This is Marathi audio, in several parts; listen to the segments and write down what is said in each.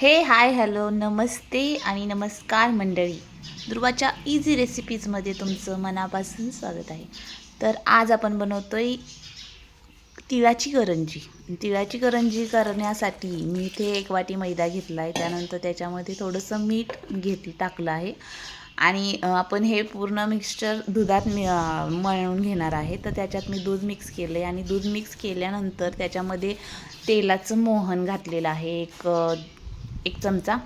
हे हाय हॅलो नमस्ते आणि नमस्कार मंडळी. ध्रुवाच्या इझी रेसिपीजमध्ये तुमचं मनापासून स्वागत आहे. तर आज आपण बनवतो आहे तिळाची करंजी. तिळाची करंजी करण्यासाठी मी इथे एक वाटी मैदा घेतला आहे त्यानंतर त्याच्यामध्ये थोडंसं मीठ घेत टाकलं आहे. आणि आपण हे पूर्ण मिक्सचर दुधात मी मळून घेणार आहे. तर त्याच्यात मी दूध मिक्स केलं आहे आणि दूध मिक्स केल्यानंतर त्याच्यामध्ये तेलाचं मोहन घातलेलं आहे. एक एक चमचा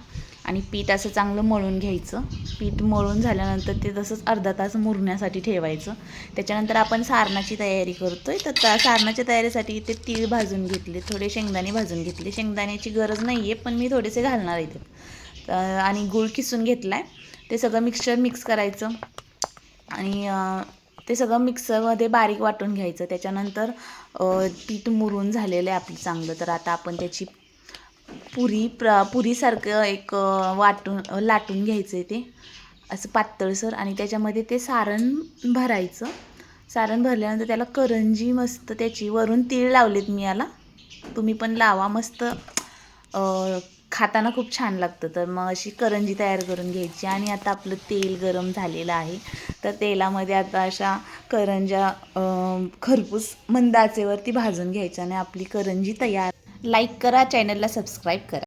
आणि पीठ असं चांगलं मळून घ्यायचं. पीठ मळून झाल्यानंतर ते तसंच अर्धा तास मुरण्यासाठी ठेवायचं. त्याच्यानंतर आपण सारणाची तयारी करतोय. तर त्या सारणाच्या तयारीसाठी इथे तीळ भाजून घेतले थोडे शेंगदाणे भाजून घेतले. शेंगदाण्याची गरज नाही आहे पण मी थोडेसे घालणार आहे तर आणि गूळ किसून घेतला आहे ते सगळं मिक्सचर मिक्स करायचं. आणि ते सगळं मिक्सरमध्ये बारीक वाटून घ्यायचं. त्याच्यानंतर पीठ मुरून झालेलं आहे आपलं चांगलं. तर आता आपण त्याची पुरी प्र पुरीसारखं एक वाटून लाटून घ्यायचं आहे ते. असं पातळसर आणि त्याच्यामध्ये ते सारण भरायचं. सारण भरल्यानंतर त्याला करंजी मस्त त्याची वरून तीळ लावलेत मी याला. तुम्ही पण लावा मस्त खाताना खूप छान लागतं. तर मग अशी करंजी तयार करून घ्यायची. आणि आता आपलं तेल गरम झालेलं आहे. तर तेलामध्ये आता अशा करंज्या खरपूस मंद आचेवरती भाजून घ्यायच्या आणि आपली करंजी तयार लाईक करा चॅनलला सबस्क्राईब करा.